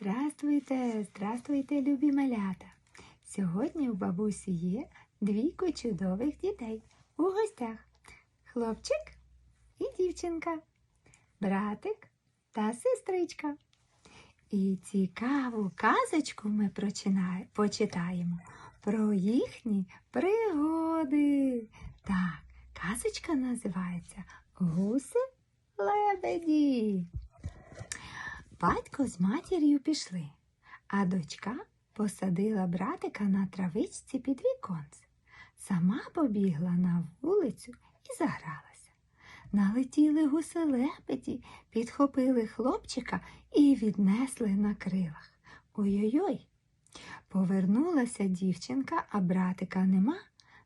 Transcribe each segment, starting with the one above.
Здравствуйте, здравствуйте, любі малята! Сьогодні у бабусі є двійко чудових дітей у гостях. Хлопчик і дівчинка, братик та сестричка. І цікаву казочку ми почитаємо про їхні пригоди. Так, казочка називається Гуси лебеді. Батько з матір'ю пішли, а дочка посадила братика на травичці під віконце. Сама побігла на вулицю і загралася. Налетіли гуси-лебеді, підхопили хлопчика і віднесли на крилах. Ой-ой-ой. Повернулася дівчинка, а братика нема.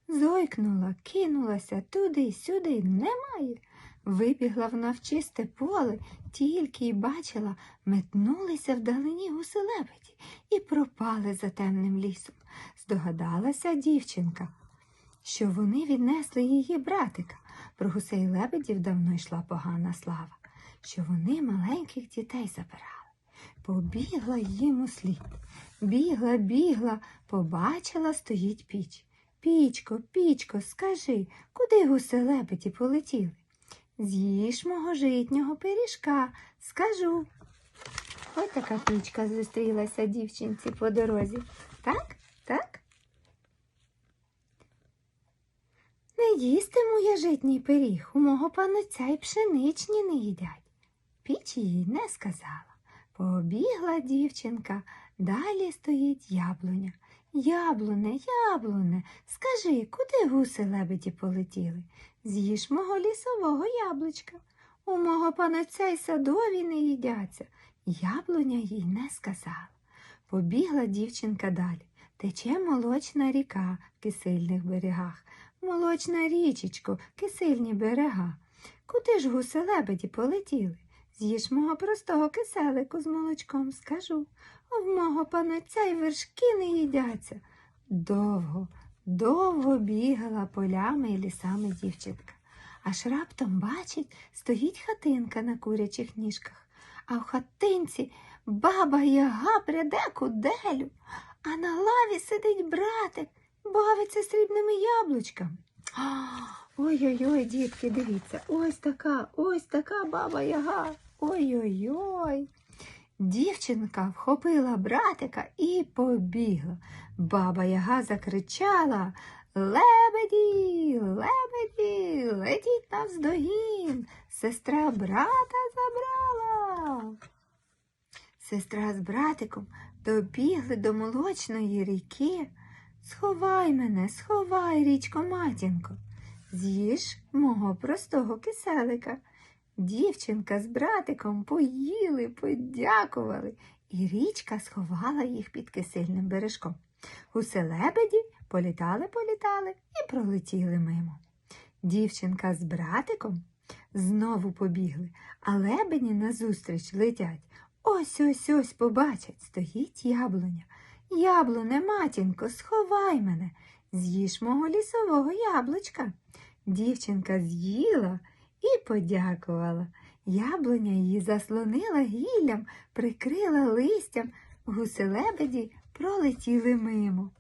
Зойкнула, кинулася туди-сюди, немає. Вибігла в навчисте поле, тільки й бачила, метнулися вдалині гуси-лебеді і пропали за темним лісом. Здогадалася дівчинка, що вони віднесли її братика. Про гусей лебедів давно йшла погана слава, що вони маленьких дітей забирали. Побігла їм у слід. Бігла, бігла, побачила, стоїть піч. Пічко, пічко, скажи, куди гуси полетіли? З'їж мого житнього пиріжка, скажу. Ось така пічка зустрілася дівчинці по дорозі. Так, так? Не їстиму я житній пиріг, у мого пануця й пшеничні не їдять. Піч їй не сказала. Побігла дівчинка, далі стоїть яблуня. Яблуне, яблуне, скажи, куди гуси лебеді полетіли? З'їж мого лісового яблучка. У мого панаця й садові не їдяться. Яблуня їй не сказала. Побігла дівчинка далі. Тече молочна ріка в кисельних берегах. Молочна річечко, кисельні берега. Куди ж гуси лебеді полетіли? З'їж мого простого киселику з молочком, скажу. А в мого панаця й вершки не їдяться. Довго, довго бігала полями і лісами дівчинка. Аж раптом бачить, стоїть хатинка на курячих ніжках, а в хатинці баба яга пряде куделю, а на лаві сидить братик, бавиться срібними яблучками. Ой-ой-ой, дітки, дивіться, ось така, ось така баба яга. Ой-ой-ой. Дівчинка вхопила братика і побігла. Баба Яга закричала Лебеді, лебеді, летіть навздогін. Сестра брата забрала. Сестра з братиком добігли до молочної ріки. Сховай мене, сховай, річко матінко, з'їж мого простого киселика. Дівчинка з братиком поїли, подякували, і річка сховала їх під кисельним бережком. Гуси-лебеді політали, політали і пролетіли мимо. Дівчинка з братиком знову побігли, а лебені назустріч летять. Ось ось ось побачать, стоїть яблуня. Яблуне, матінко, сховай мене, з'їж мого лісового яблучка. Дівчинка з'їла і подякувала. Яблуня її заслонила гіллям, прикрила листям, гуси-лебеді пролетіли мимо.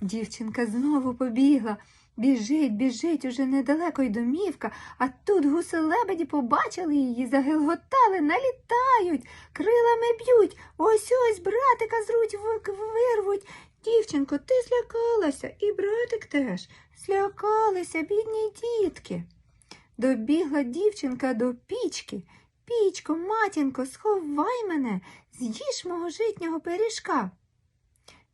Дівчинка знову побігла. Біжить, біжить, уже недалеко й домівка, а тут гуси-лебеді побачили її, загилготали, налітають, крилами б'ють, ось ось братика зруть вирвуть. Дівчинко, ти злякалася, і братик теж. Злякалися, бідні дітки. Добігла дівчинка до пічки. Пічко, матінко, сховай мене, з'їж мого житнього пиріжка.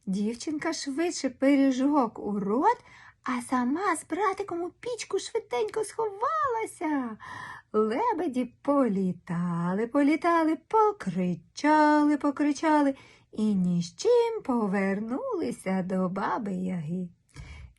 Дівчинка швидше пиріжок у рот, а сама з братиком у пічку швиденько сховалася. Лебеді політали, політали, покричали, покричали і ні з чим повернулися до баби Яги.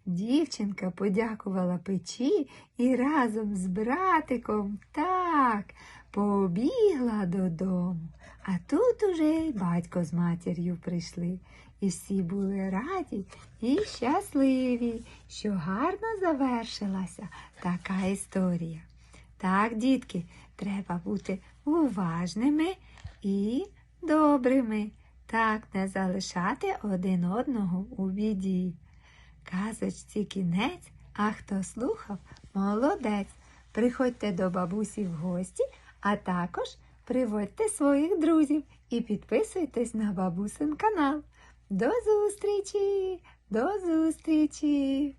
Дівчинка подякувала печі і разом з братиком так побігла додому. А тут уже й батько з матір'ю прийшли, і всі були раді і щасливі, що гарно завершилася така історія. Так, дітки, треба бути уважними і добрими. Так не залишати один одного у біді. Казочці кінець, а хто слухав, молодець. Приходьте до бабусі в гості, а також приводьте своїх друзів і підписуйтесь на бабусин канал. До зустрічі! До зустрічі!